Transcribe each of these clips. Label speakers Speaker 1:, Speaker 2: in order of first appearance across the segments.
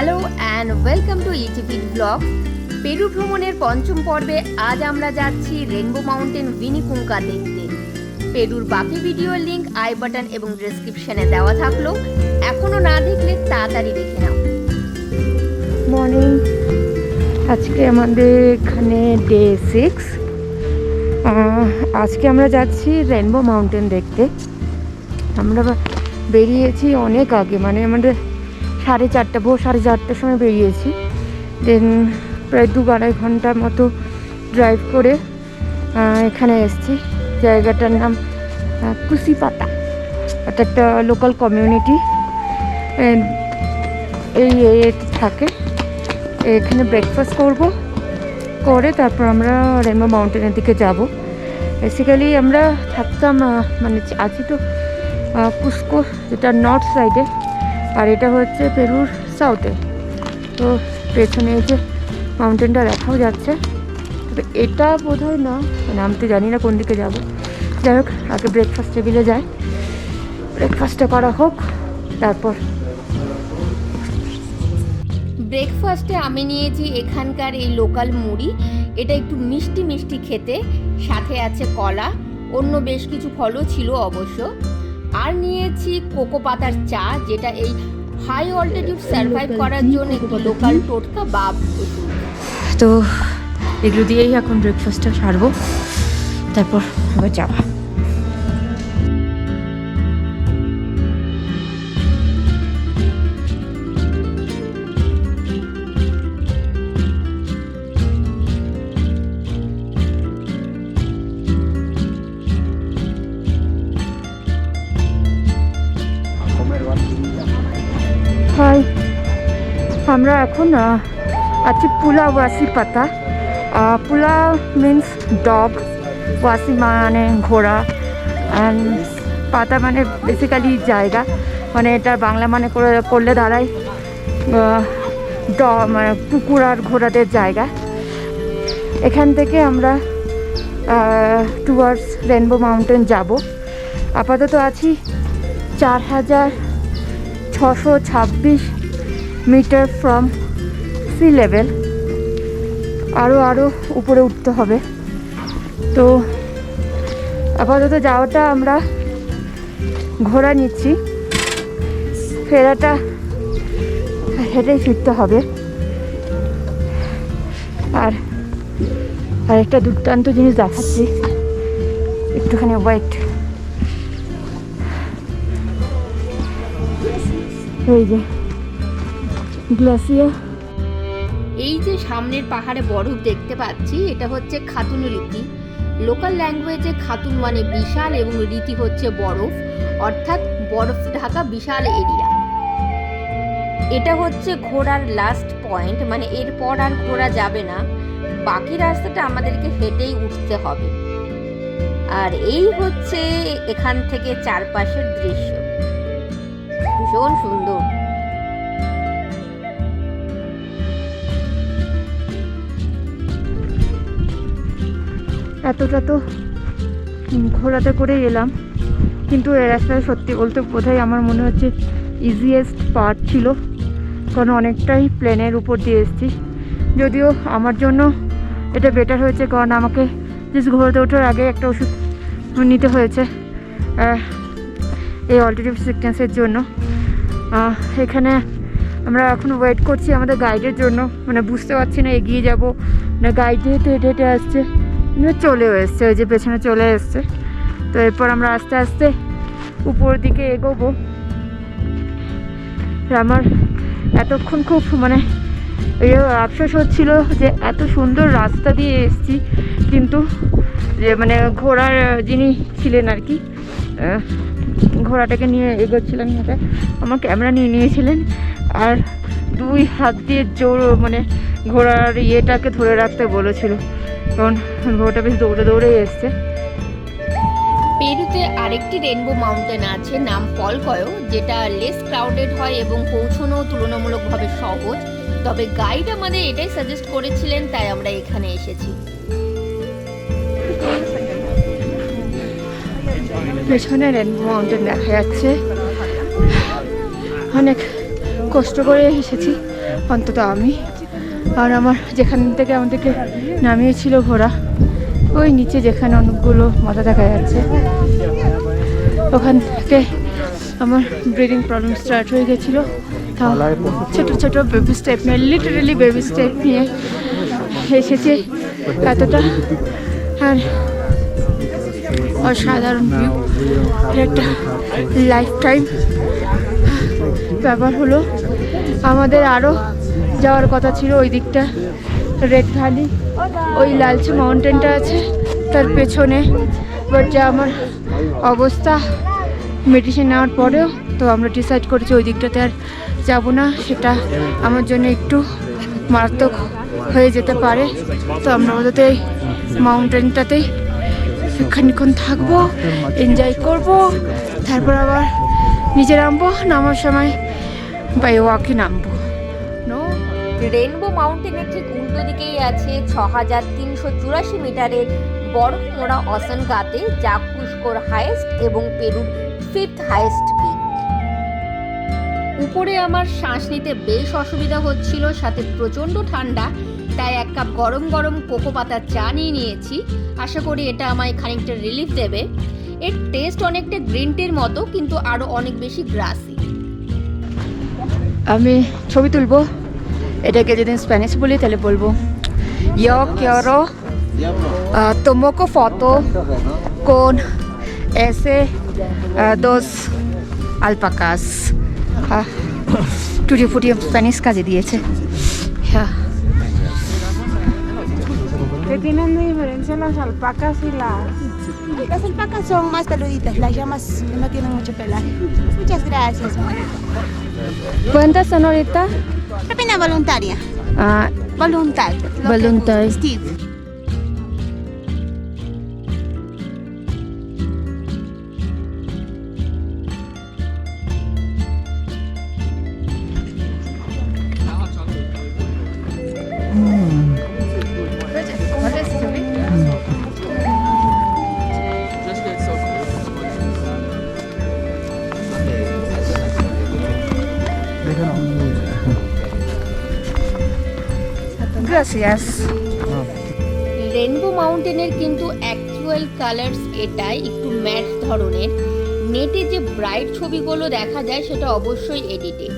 Speaker 1: Hello and welcome to ইটিপিট blog Peru ভ্রমণের পঞ্চম পর্বে আজ আমরা যাচ্ছি রেনবো মাউন্টেন ভিনিপুঙ্কা দেখতে পেরুর বাকি ভিডিওর লিঙ্ক আই বাটন এবং ডেসক্রিপশনে দেওয়া থাকল। এখনও না দেখলে তাড়াতাড়ি দেখে নাও।
Speaker 2: মর্নিং আজকে আমাদের এখানে ডে সিক্স আজকে আমরা যাচ্ছি রেনবো মাউন্টেন দেখতে। আমরা বেরিয়েছি অনেক আগে মানে আমাদের সাড়ে চারটা, ভোর সাড়ে চারটার সময় বেরিয়েছি। দেন প্রায় দু আড়াই ঘণ্টার মতো ড্রাইভ করে এখানে এসেছি। জায়গাটার নাম কুসিপাতা এটা একটা লোকাল কমিউনিটি এই এরিয়াতে থাকে। এখানে ব্রেকফাস্ট করব। করে তারপর আমরা রেমো মাউন্টেনের দিকে যাব। বেসিক্যালি আমরা থাকতাম মানে আছি তো কুস্কো যেটা নর্থ সাইডে আর এটা হচ্ছে পেরুর সাউথে তো পেছনে যে মাউন্টেনটা দেখাও যাচ্ছে। তবে এটা বোধ হয় না মানে আমি তো জানি না কোন দিকে যাব। যাই হোক, আগে ব্রেকফাস্ট টেবিলে যাই। ব্রেকফাস্টটা করা হোক, তারপর।
Speaker 1: ব্রেকফাস্টে আমি নিয়েছি এখানকার এই লোকাল মুড়ি। এটা একটু মিষ্টি মিষ্টি খেতে। সাথে আছে কলা। অন্য বেশ কিছু ফলও ছিল অবশ্য। আর নিয়েছি কোকো পাতার চা, যেটা এই হাই অল্টিটিউড সার্ভাইভ করার জন্য একটু লোকাল টোটকা বা
Speaker 2: তো এগুলো দিয়েই এখন ব্রেকফাস্টটা সারবো। তারপর আবার যাওয়া। আমরা এখন আছি পুলা ওয়াসি পাতা পুলা মিন্স ডগ ওয়াসি মানে ঘোড়া। অ্যান্ড পাতা মানে বেসিক্যালি জায়গা। মানে এটা বাংলা মানে করে, করলে দাঁড়ায় ড মানে কুকুর আর ঘোড়াদের জায়গা। এখান থেকে আমরা টুয়ার্ডস রেনবো মাউন্টেন যাব। আপাতত আছি চার হাজার ছশো ছাব্বিশ মিটার ফ্রম সি লেভেল আরও আরও উপরে উঠতে হবে। তো আপাতত যাওয়াটা আমরা ঘোরা নিচ্ছি। ফেরাটা হেঁটেই ফিরতে হবে। আর আর একটা দুর্দান্ত জিনিস দেখাচ্ছি। একটুখানি ওয়াইট এই যে। গ্লাসিয়া।
Speaker 1: এই যে সামনের পাহাড়ে বরফ দেখতে পাচ্ছি, এটা হচ্ছে খাতুন রীতি। লোকাল ল্যাঙ্গুয়েজে খাতুন মানে বিশাল এবং রীতি হচ্ছে বরফ, অর্থাৎ বরফ ঢাকা বিশাল এরিয়া এটা হচ্ছে ঘোরার লাস্ট পয়েন্ট মানে এরপর আর ঘোরা যাবে না। বাকি রাস্তাটা আমাদেরকে হেঁটেই উঠতে হবে। আর এই হচ্ছে এখান থেকে চারপাশের দৃশ্য। ভীষণ সুন্দর।
Speaker 2: এতটা তো ঘোরাতে করে এলাম। কিন্তু এই রাস্তায় সত্যি বলতে বোধহয় আমার মনে হচ্ছে ইজিয়েস্ট পার্ট ছিল, কারণ অনেকটাই প্লেনের উপর দিয়ে এসেছি। যদিও আমার জন্য এটা বেটার হয়েছে, কারণ আমাকে জাস্ট ঘোরাতে ওঠার আগে একটা ওষুধ নিতে হয়েছে এই অল্টিটিউড সিকনেসের জন্য। এখানে আমরা এখন ওয়েট করছি আমাদের গাইডের জন্য। মানে বুঝতে পারছি না এগিয়ে যাব না গাইড হেঁটে হেঁটে হেঁটে আসছে। চলেও এসছে, ওই যে পেছনে চলে এসছে। তো এরপর আমরা আস্তে আস্তে উপর দিকে এগোবো। আমার এতক্ষণ খুব মানে ওই আফসোস হচ্ছিল যে এত সুন্দর রাস্তা দিয়ে এসছি, কিন্তু যে মানে ঘোড়ার যিনি ছিলেন আর কি ঘোড়াটাকে নিয়ে এগোচ্ছিলেন হাতে, আমার ক্যামেরা নিয়ে নিয়েছিলেন। আর দুই হাত দিয়ে জোর মানে ঘোড়ার ইয়েটাকে ধরে রাখতে বলেছিল। কারণ ঘোড়াটা বেশ দৌড়ে দৌড়ে এসছে।
Speaker 1: পেরুতে আরেকটি রেনবো মাউন্টেন আছে নাম ফলকয়ো যেটা লেস ক্রাউডেড হয় এবং পৌঁছানো তুলনামূলকভাবে সহজ। তবে গাইড আমাদের এটাই সাজেস্ট করেছিলেন তাই আমরা এখানে এসেছি।
Speaker 2: পেছনে রেনবো মাউন্টেন দেখা যাচ্ছে। অনেক কষ্ট করে এসেছি অন্তত আমি। আর আমার যেখান থেকে আমাদেরকে নামিয়েছিল ঘোড়া, ওই নিচে যেখানে অনেকগুলো মাথা দেখা যাচ্ছে। ওখান থেকে আমার ব্রিদিং প্রবলেম স্টার্ট হয়ে গেছিল। ছোটো ছোটো বেবি স্টেপ নিয়ে লিটারেলি বেবি স্টেপ নিয়ে এসেছে এতটা। আর অসাধারণ ভিউ একটা লাইফ টাইম ব্যাপার হলো। আমাদের আরও যাওয়ার কথা ছিল ওই দিকটা। রেড ভ্যালি ওই লালচি মাউন্টেনটা আছে, তার পেছনে। বাট যা আমার অবস্থা মেডিসিন নেওয়ার পরেও তো আমরা ডিসাইড করেছি ওই দিকটাতে আর যাব না, সেটা আমার জন্য একটু মারাত্মক হয়ে যেতে পারে। তো আমরা ওদের এই মাউন্টেনটাতেই খানিক্ষণ থাকব এনজয় করব, তারপর আবার নিচে নামবো নামার সময় বাই ওয়াকে নামবো নো
Speaker 1: রেনবো মাউন্টেনের ঠিক উল্টো দিকেই আছে ছ হাজার তিনশো চুরাশি মিটারের বরফ মোড়া অসন গাতে যা পুষ্কর হাইয়েস্ট এবং পেরুর ফিফথ হাইয়েস্ট পিক উপরে আমার শ্বাস নিতে বেশ অসুবিধা হচ্ছিল সাথে প্রচণ্ড ঠান্ডা তাই এক কাপ গরম গরম কোকো পাতার চা নিয়ে নিয়েছি। আশা করি এটা আমায় খানিকটা রিলিফ দেবে। এর টেস্ট অনেকটা গ্রিন টির মতো কিন্তু আরও অনেক বেশি গ্রাসি
Speaker 2: আমি ছবি তুলবো এটাকে যদি স্প্যানিশ বলি তাহলে বলবো Yo quiero uh, tomo foto con ese uh, dos alpacas. Uh, টুটি ফুটি স্প্যানিশ কাজে দিয়েছে হ্যাঁ
Speaker 3: ¿Qué tienen de diferencia las alpacas y las...?
Speaker 4: Las alpacas son más peluditas, las llamas no tienen mucho pelaje. Muchas gracias.
Speaker 2: ¿Cuántas son ahorita?
Speaker 4: Propina voluntaria.
Speaker 2: Ah,
Speaker 4: Voluntad. lo
Speaker 2: gracias.
Speaker 1: Rainbow মাউন্টেনের কিন্তু actual colours এটাই একটু mat ধরনের। নেটে যে bright ছবিগুলো দেখা যায় সেটা অবশ্যই এডিটেড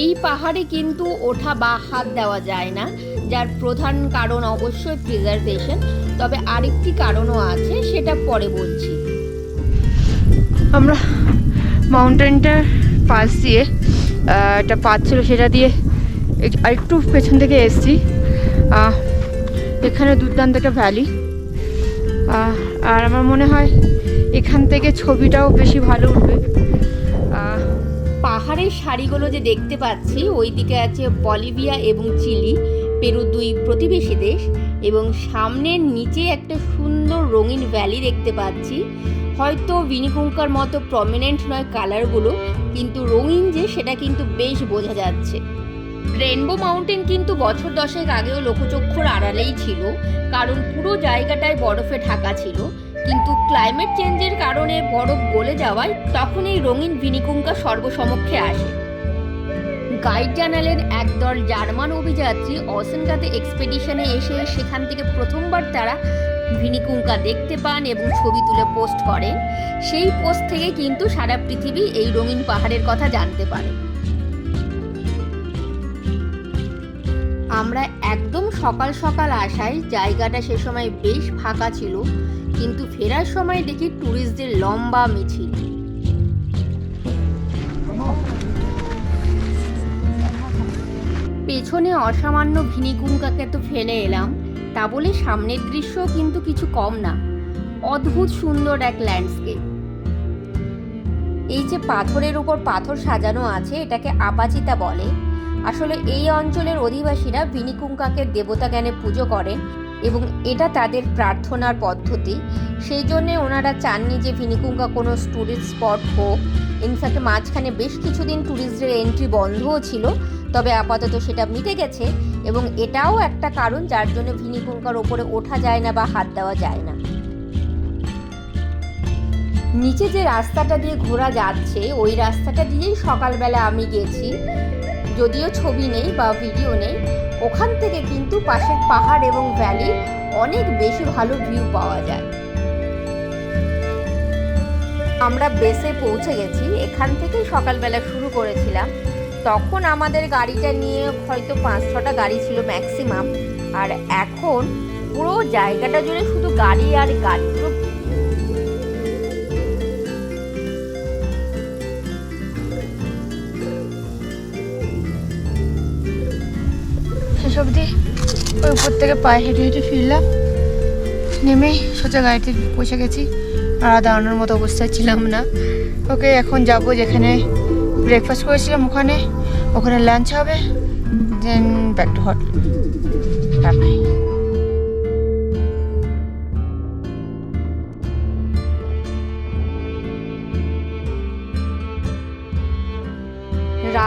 Speaker 1: এই পাহাড়ে কিন্তু ওঠা বা হাত দেওয়া যায় না যার প্রধান কারণ অবশ্যই প্রিজার্ভেশন তবে আরেকটি কারণও আছে সেটা পরে বলছি।
Speaker 2: আমরা মাউন্টেনটার পাশ দিয়ে একটা পাথ ছিল সেটা দিয়ে আরেকটু পেছন থেকে এসছি। এখানে দুর্দান্ত একটা ভ্যালি আর আমার মনে হয় এখান থেকে ছবিটাও বেশি ভালো উঠবে।
Speaker 1: পাহাড়ের শাড়িগুলো যে দেখতে পাচ্ছি, ওইদিকে আছে বলিভিয়া এবং চিলি পেরু দুই প্রতিবেশী দেশ এবং সামনের নিচে একটা সুন্দর রঙিন ভ্যালি দেখতে পাচ্ছি। হয়তো বিনিকুঙ্কার মতো প্রমিনেন্ট নয় কালারগুলো কিন্তু রঙিন যে, সেটা কিন্তু বেশ বোঝা যাচ্ছে। রেনবো মাউন্টেন কিন্তু বছর দশেক আগেও লোকচক্ষুর আড়ালেই ছিল, কারণ পুরো জায়গাটায় বরফে ঢাকা ছিল। কিন্তু ক্লাইমেট চেঞ্জের কারণে বরফ গলে যাওয়ায় তখন এই রঙিন ভিনিকুঙ্কা সর্বসমক্ষে আসে। গাইড জানালেন একদল জার্মান অভিযাত্রী অসেনগাতে এক্সপেডিশনে এসে সেখান থেকে প্রথমবার তারা ভিনিকুঙ্কা দেখতে পান এবং ছবি তুলে পোস্ট করেন। সেই পোস্ট থেকে কিন্তু সারা পৃথিবী এই রঙিন পাহাড়ের কথা জানতে পারে। আমরা একদম সকাল সকাল আসায় জায়গাটা সে সময় বেশ ফাঁকা ছিল, কিন্তু ফেরার সময় দেখি ট্যুরিস্টদের লম্বা মিছিল। পেছনে অসামান্য ভিনিকুঙ্কাকে তো ফেলে এলাম, তা বলে সামনের দৃশ্য কিন্তু কিছু কম না, অদ্ভুত সুন্দর এক ল্যান্ডস্কেপ এই যে পাথরের উপর পাথর সাজানো আছে, এটাকে আপাচিতা বলে। আসলে এই অঞ্চলের অধিবাসীরা ভিনিকুঙ্কাকে দেবতা জ্ঞানে পুজো করেন এবং এটা তাদের প্রার্থনার পদ্ধতি। সেই জন্যে ওনারা চাননি যে ভিনিকুঙ্কা কোনো ট্যুরিস্ট স্পট হোক। ইনফ্যাক্ট মাঝখানে বেশ কিছুদিন ট্যুরিস্টদের এন্ট্রি বন্ধও ছিল, তবে আপাতত সেটা মিটে গেছে এবং এটাও একটা কারণ যার জন্য ভিনিকুঙ্কার ওপরে ওঠা যায় না বা হাত দেওয়া যায় না। নিচে যে রাস্তাটা দিয়ে ঘোরা যাচ্ছে, ওই রাস্তাটা দিয়েই সকালবেলা আমি গেছি। যদিও ছবি নেই বা ভিডিও নেই, ওখান থেকে কিন্তু পাশের পাহাড় এবং ভ্যালি অনেক বেশি ভালো ভিউ পাওয়া যায়। আমরা বেসে পৌঁছে গেছি, এখান থেকেই সকালবেলা শুরু করেছিলাম। তখন আমাদের গাড়িটা নিয়ে হয়তো পাঁচ ছটা গাড়ি ছিল ম্যাক্সিমাম আর এখন পুরো জায়গাটা জুড়ে শুধু গাড়ি আর গাড়ি।
Speaker 2: অবধি ওই উপর থেকে পায়ে হেঁটে হেঁটে ফিরলাম। নেমেই সোজা গাড়িতে বসে গেছি। আর দাঁড়ানোর মতো অবস্থায় ছিলাম না। ওকে এখন যাব যেখানে ব্রেকফাস্ট করেছিলাম ওখানে। ওখানে লাঞ্চ হবে দেন ব্যাক টু হট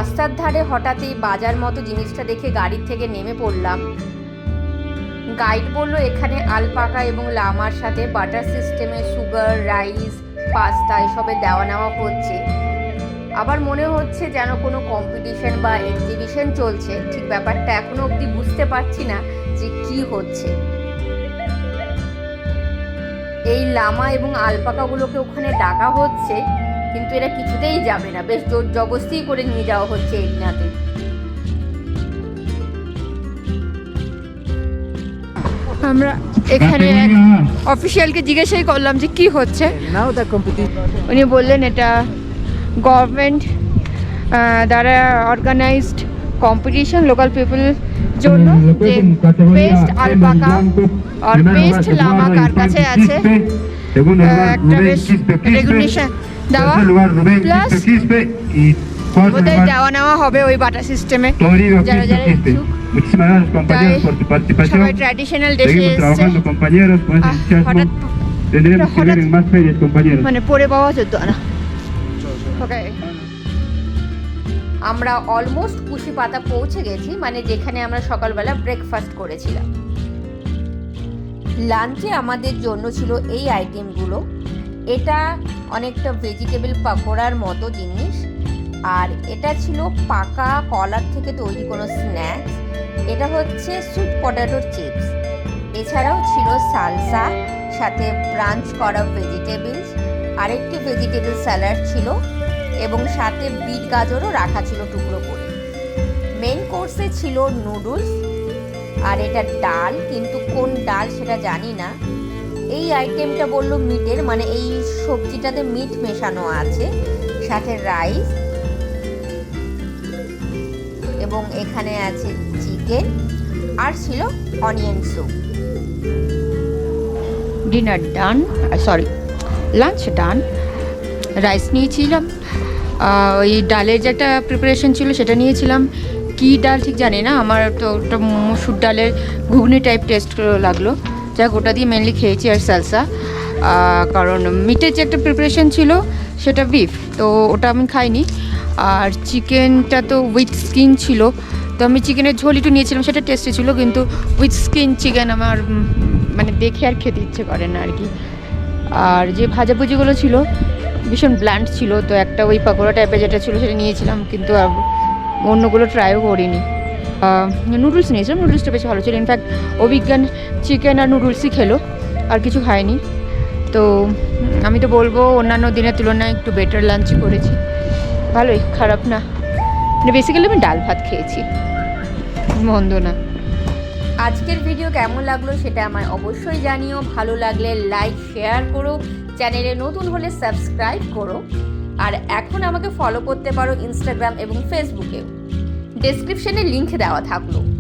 Speaker 1: রাস্তার ধারে হঠাৎই বাজার মতো জিনিসটা দেখে গাড়ির থেকে নেমে পড়লাম। গাইড বলল, এখানে আলপাকা এবং লামার সাথে বাটার সিস্টেমে সুগার, রাইস, পাস্তা এসবের দেওয়া নেওয়া হচ্ছে। আবার মনে হচ্ছে যেন কোনো কম্পিটিশন বা এক্সিবিশন চলছে। ঠিক ব্যাপারটা এখনও অবধি বুঝতে পারছি না যে কি হচ্ছে। এই লামা এবং আলপাকাগুলোকে ওখানে ডাকা হচ্ছে। কিন্তু এরা কিছুতেই যাবে না। বেশ জোর জবস্তি করে নিয়ে যাওয়া হচ্ছে এরিনাতে।
Speaker 2: আমরা এখানে এক অফিসিয়ালকে জিজ্ঞাসাই করলাম যে কি হচ্ছে. উনি বললেন এটা গভর্নমেন্ট দ্বারা অর্গানাইজড কম্পিটিশন লোকাল পিপল জন্য যে বেস্ট আলপাকা আর বেস্ট লামা কার কাছে আছে? একটা বেশ রেগুলেশন দেওয়া প্লাস বোধহয় দেওয়া নেওয়া হবে ওই বাটা সিস্টেমে যারা যারা ইচ্ছুক. সবাই ট্র্যাডিশনাল ড্রেসে এসছে. হঠাৎ. মানে পরে পাওয়া ওকে
Speaker 1: আমরা অলমোস্ট কুশি পাতা পৌঁছে গেছি মানে যেখানে আমরা সকালবেলা ব্রেকফাস্ট করেছিলাম। লাঞ্চে আমাদের জন্য ছিল এই আইটেমগুলো এটা অনেকটা ভেজিটেবল পাকোড়ার মতো জিনিস। আর এটা ছিল পাকা কলার থেকে তৈরি কোনো স্ন্যাক্স এটা হচ্ছে সুইট পটেটোর চিপস এছাড়াও ছিল সালসা সাথে ব্রাঞ্চ করা ভেজিটেবলস আরেকটি ভেজিটেবল স্যালাড ছিল এবং সাথে বিট গাজরও রাখা ছিল টুকরো করে। মেন কোর্সে ছিল নুডলস আর এটা ডাল, কিন্তু কোন ডাল সেটা জানি না। এই আইটেমটা বলল মিটের মানে এই সবজিটাতে মিট মেশানো আছে, সাথে রাইস এবং এখানে আছে চিকেন আর ছিল onion soup
Speaker 2: dinner done sorry lunch done rice নিয়েছিলাম ওই ডালের যে একটা প্রিপারেশন ছিল সেটা নিয়েছিলাম। কি ডাল ঠিক জানি না, আমার তো ওটা মসুর ডালের ঘুগনি টাইপ টেস্ট লাগল। যা ওটা দিয়ে মেনলি খেয়েছি আর সালসা কারণ মিটের যে একটা প্রিপারেশন ছিল, সেটা বিফ তো ওটা আমি খাইনি। আর চিকেনটা তো উইথ স্কিন ছিল। তো আমি চিকেনের ঝোল একটু নিয়েছিলাম, সেটা টেস্টি ছিল, কিন্তু উইথ স্কিন চিকেন আমার মানে দেখে আর খেতে ইচ্ছে করে না আর কি। আর যে ভাজাভুজিগুলো ছিল, ভীষণ ব্ল্যান্ড ছিল, তো একটা ওই পাকোড়া টাইপের যেটা ছিল, সেটা নিয়েছিলাম, কিন্তু অন্যগুলো ট্রাইও করিনি। নুডলস নিয়েছিলাম নুডলসটা বেশ ভালো ছিল। ইনফ্যাক্ট অভিজ্ঞান চিকেন আর নুডলসই খেলো, আর কিছু খায়নি। তো আমি তো বলব, অন্যান্য দিনের তুলনায় একটু বেটার লাঞ্চ করেছি। ভালোই, খারাপ না। মানে বেসিক্যালি আমি ডাল ভাত খেয়েছি। মন্দ না।
Speaker 1: আজকের ভিডিও কেমন লাগল সেটা আমায় অবশ্যই জানিও। ভালো লাগলে লাইক শেয়ার করো। চ্যানেলে নতুন হলে সাবস্ক্রাইব করো। আর এখন আমাকে ফলো করতে পারো ইনস্টাগ্রাম এবং ফেসবুকেও ডেসক্রিপশনে লিংক দেওয়া থাকল।